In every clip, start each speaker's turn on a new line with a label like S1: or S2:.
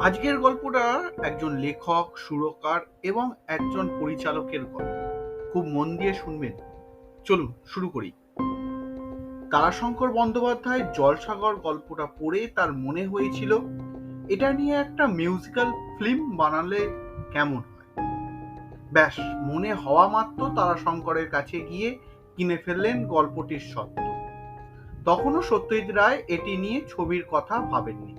S1: আজকের গল্পটা একজন লেখক, সুরকার এবং একজন পরিচালকের গল্প। খুব মন দিয়ে শুনবেন। চলুন, শুরু করি। তারাশঙ্কর বন্দ্যোপাধ্যায় জলসাগর গল্পটা পড়ে তার মনে হয়েছিল, এটা নিয়ে একটা মিউজিক্যাল ফিল্ম বানালে কেমন হয়? ব্যাস, মনে হওয়া মাত্র তারাশঙ্করের কাছে গিয়ে কিনে ফেললেন গল্পটির সত্য তখনও সত্যজিৎ রায় এটি নিয়ে ছবির কথা ভাবেননি।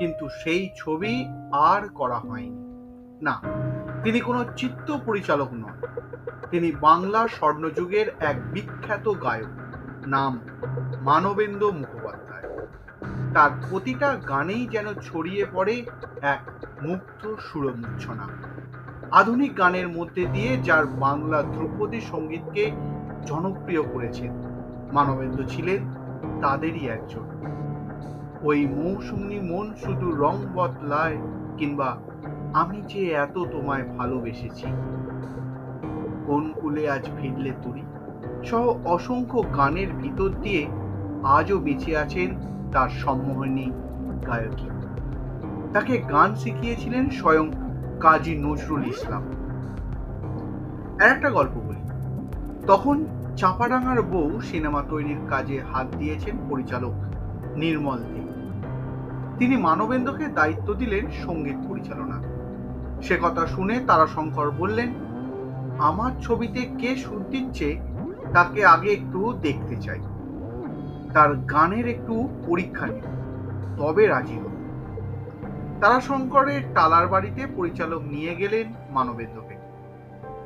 S1: কিন্তু সেই ছবি আর করা হয়নি। না, তিনি কোনো চিত্ত পরিচালক নন। তিনি বাংলা স্বর্ণযুগের এক বিখ্যাত গায়ক, নাম মানবেন্দ্র মুখোপাধ্যায়। তার প্রতিটা গানেই যেন ছড়িয়ে পড়ে এক মুক্ত সুরমূর্ছনা আধুনিক গানের মধ্যে দিয়ে যার বাংলা ধ্রুপদী সঙ্গীতকে জনপ্রিয় করেছেন মানবেন্দ্র ছিলেন তাদেরই একজন। ওই মৌসুমী মন শুধু রং বদলায় কিংবা আমি যে এত তোমায় ভালোবেসেছি। কোন কুলে আজ ফিরলে তুরি সহ অসংখ্য গানের ভিতর দিয়ে আজও বেঁচে আছেন তার সম্মোহনী গায়কী। তাকে গান শিখিয়েছিলেন স্বয়ং কাজী নজরুল ইসলাম। আর একটা গল্প বলি। তখন চাপাডাঙ্গার বউ সিনেমা তৈরির কাজে হাত দিয়েছেন পরিচালক নির্মল দে। তিনি মানবেন্দ্রকে দায়িত্ব দিলেন সংগীত পরিচালনা সে কথা শুনে তারাশঙ্কর বললেন, আমার ছবিতে কে সুর দিচ্ছে, তাকে আগে একটু দেখতে চাই। তার গানের একটু পরীক্ষা নিন, তবে রাজি হল তারাশঙ্করের টালার বাড়িতে পরিচালক নিয়ে গেলেন মানবেন্দ্রকে।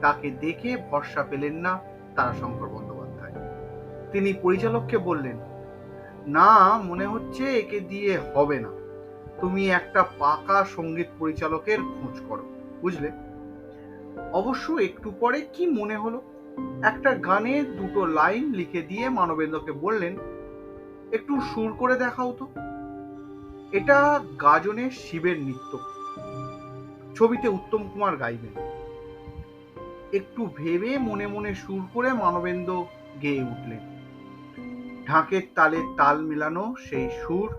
S1: তাকে দেখে ভরসা পেলেন না তারাশঙ্কর বন্দ্যোপাধ্যায়। তিনি পরিচালককে বললেন, না, মনে হচ্ছে একে দিয়ে হবে না। তুমি একটা পাকা সংগীত পরিচালকের খোঁজ করো, বুঝলে? অবশ্য একটু পরে কি মনে হলো? একটা গানে দুটো লাইন লিখে দিয়ে মানবেন্দ্রকে বললেন, একটু সুর করে দেখাও তো। এটা গাজনের শিবের নৃত্য। ছবিতে উত্তম কুমার গাইবেন। একটু ভেবে মনে মনে সুর করে মানবেন্দ্র গেয়ে উঠলেন। ঢাকের তালে তাল মিলানো সেই সুর,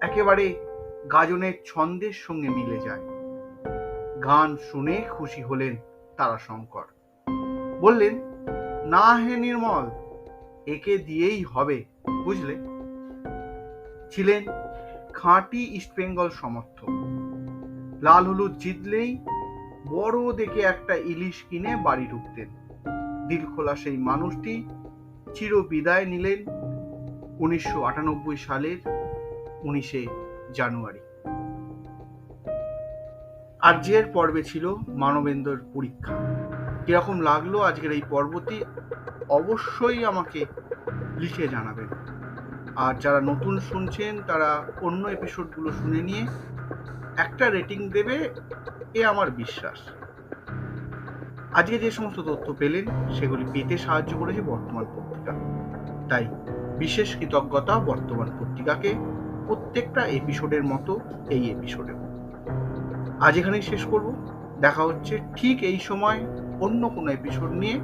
S1: একেবারে গাজনের ছন্দের সঙ্গে মিলে যায়। গান শুনে খুশি হলেন তারাশঙ্কর। বললেন, না হে নির্মল, একে দিয়েই হবে, বুঝলে? ছিলেন খাঁটি ইস্টবেঙ্গল সমর্থক। লাল হলুদ জিতলেই বড় দেখে একটা ইলিশ কিনে বাড়ি ঢুকতেন। দিল খোলা সেই মানুষটি চির বিদায় নিলেন। উনিশশো আটানব্বই সালের উনিশে জানুয়ারি। আজকের পর্বে ছিল মানবেন্দ্রর পরীক্ষা। কীরকম লাগল আজকের এই পর্বটি, অবশ্যই আমাকে লিখে জানাবেন। আর যারা নতুন শুনছেন, তারা অন্য এপিসোডগুলো শুনে নিয়ে একটা রেটিং দেবে এ আমার বিশ্বাস। আজকে যে সমস্ত তথ্য পেলেন, সেগুলি পেতে সাহায্য করেছে বর্তমান পত্রিকা। তাই বিশেষ কৃতজ্ঞতা বর্তমান পত্রিকাকে প্রত্যেকটা এপিসোডের মতো এই এপিসোডেও আজ এখানেই শেষ করব। দেখা হচ্ছে ঠিক এই সময় অন্য কোনো এপিসোড নিয়ে।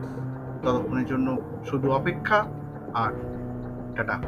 S1: ততক্ষণের জন্য শুধু অপেক্ষা আর টাটা।